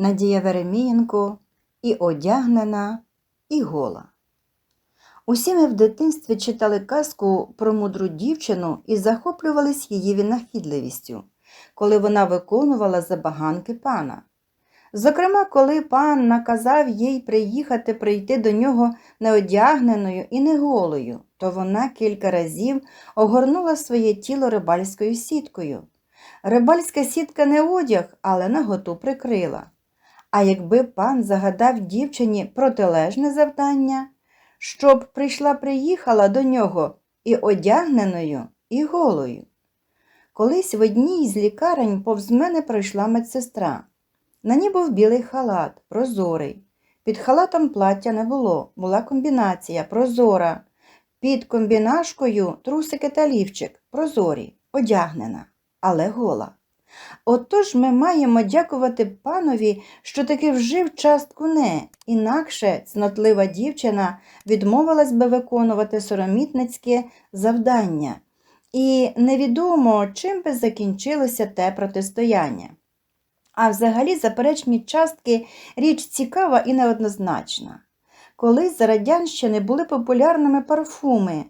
Надія Веремієнко і одягнена, і гола. Усі ми в дитинстві читали казку про мудру дівчину і захоплювались її винахідливістю, коли вона виконувала забаганки пана. Зокрема, коли пан наказав їй приїхати прийти до нього неодягненою і не голою, то вона кілька разів огорнула своє тіло рибальською сіткою. Рибальська сітка не одяг, але наготу прикрила. А якби пан загадав дівчині протилежне завдання, щоб прийшла приїхала до нього і одягненою, і голою. Колись в одній з лікарень повз мене пройшла медсестра. На ній був білий халат, прозорий. Під халатом плаття не було, була комбінація прозора. Під комбінашкою трусики та лівчик, прозорі, одягнена, але гола. Отож ми маємо дякувати панові, що таки вжив частку не, інакше цнотлива дівчина відмовилась би виконувати соромітницьке завдання, і невідомо, чим би закінчилося те протистояння. А взагалі заперечні частки річ цікава і неоднозначна. Колись за радянщини були популярними парфуми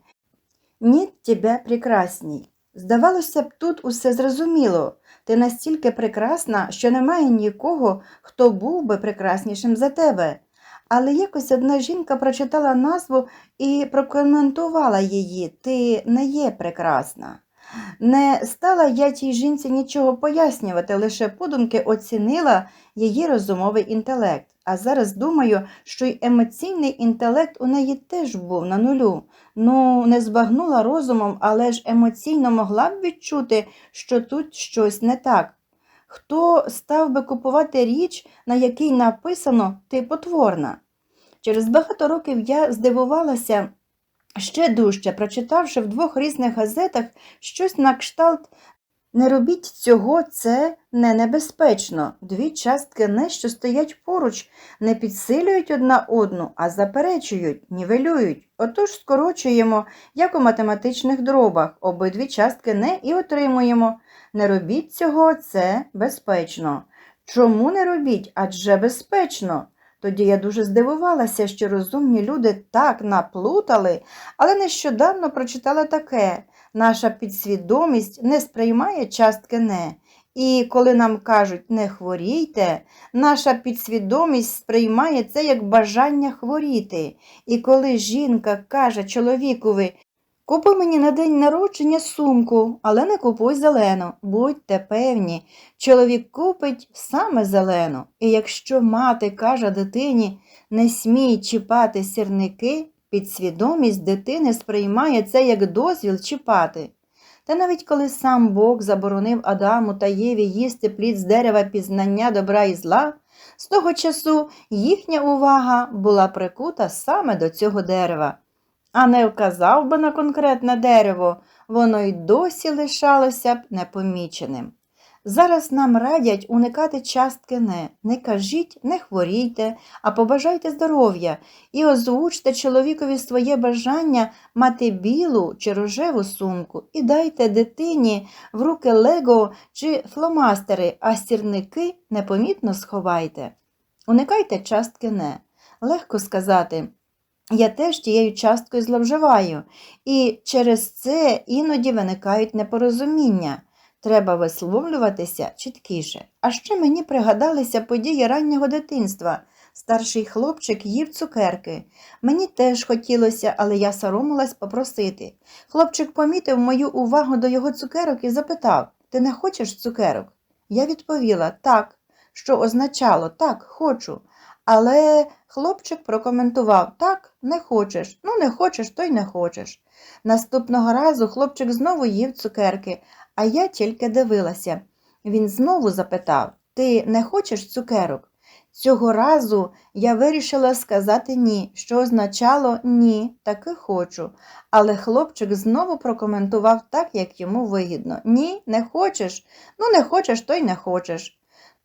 Ніт тебе прекрасній. Здавалося б, тут усе зрозуміло. Ти настільки прекрасна, що немає нікого, хто був би прекраснішим за тебе. Але якось одна жінка прочитала назву і прокоментувала її Ти не є прекрасна. Не стала я тій жінці нічого пояснювати, лише подумки оцінила її розумовий інтелект. А зараз думаю, що й емоційний інтелект у неї теж був на нулю. Ну, не збагнула розумом, але ж емоційно могла б відчути, що тут щось не так. Хто став би купувати річ, на якій написано ти потворна? Через багато років я здивувалася ще дужче, прочитавши в двох різних газетах щось на кшталт не робіть цього, це не небезпечно. Дві частки не, що стоять поруч, не підсилюють одна одну, а заперечують, нівелюють. Отож скорочуємо, як у математичних дробах, обидві частки не і отримуємо. Не робіть цього, це безпечно. Чому не робіть? Адже безпечно. Тоді я дуже здивувалася, що розумні люди так наплутали, але нещодавно прочитала таке наша підсвідомість не сприймає частки не. І коли нам кажуть не хворійте, наша підсвідомість сприймає це як бажання хворіти. І коли жінка каже чоловікові Купи мені на день народження сумку, але не купуй зелену. Будьте певні, чоловік купить саме зелену. І якщо мати каже дитині не смій чіпати сірники, підсвідомість дитини сприймає це як дозвіл чіпати. Та навіть коли сам Бог заборонив Адаму та Єві їсти плід з дерева пізнання добра і зла, з того часу їхня увага була прикута саме до цього дерева а не вказав би на конкретне дерево, воно й досі лишалося б непоміченим. Зараз нам радять уникати частки не, не кажіть, не хворійте, а побажайте здоров'я і озвучте чоловікові своє бажання мати білу чи рожеву сумку і дайте дитині в руки лего чи фломастери, а стірники непомітно сховайте. Уникайте частки не. Легко сказати, я теж тією часткою зловживаю, і через це іноді виникають непорозуміння. Треба висловлюватися чіткіше. А ще мені пригадалися події раннього дитинства. Старший хлопчик їв цукерки. Мені теж хотілося, але я соромилась попросити. Хлопчик помітив мою увагу до його цукерок і запитав Ти не хочеш цукерок? Я відповіла так, що означало так, хочу. Але хлопчик прокоментував так, не хочеш. Ну, не хочеш, то й не хочеш. Наступного разу хлопчик знову їв цукерки, а я тільки дивилася. Він знову запитав Ти не хочеш цукерок? Цього разу я вирішила сказати ні, що означало ні, таки хочу. Але хлопчик знову прокоментував так, як йому вигідно. Ні, не хочеш. Ну, не хочеш, то й не хочеш.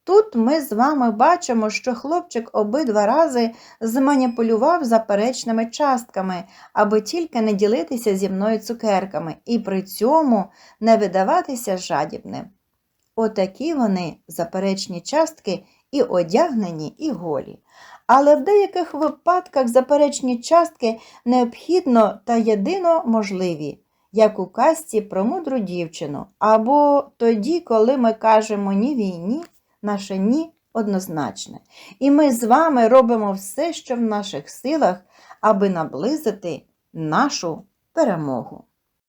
Тут ми з вами бачимо, що хлопчик обидва рази зманіпулював заперечними частками, аби тільки не ділитися зі мною цукерками і при цьому не видаватися жадібним. Отакі вони заперечні частки і одягнені, і голі. Але в деяких випадках заперечні частки необхідно та єдино можливі, як у казці про мудру дівчину, або тоді, коли ми кажемо ні війні, наше ні однозначне. І ми з вами робимо все, що в наших силах, аби наблизити нашу перемогу.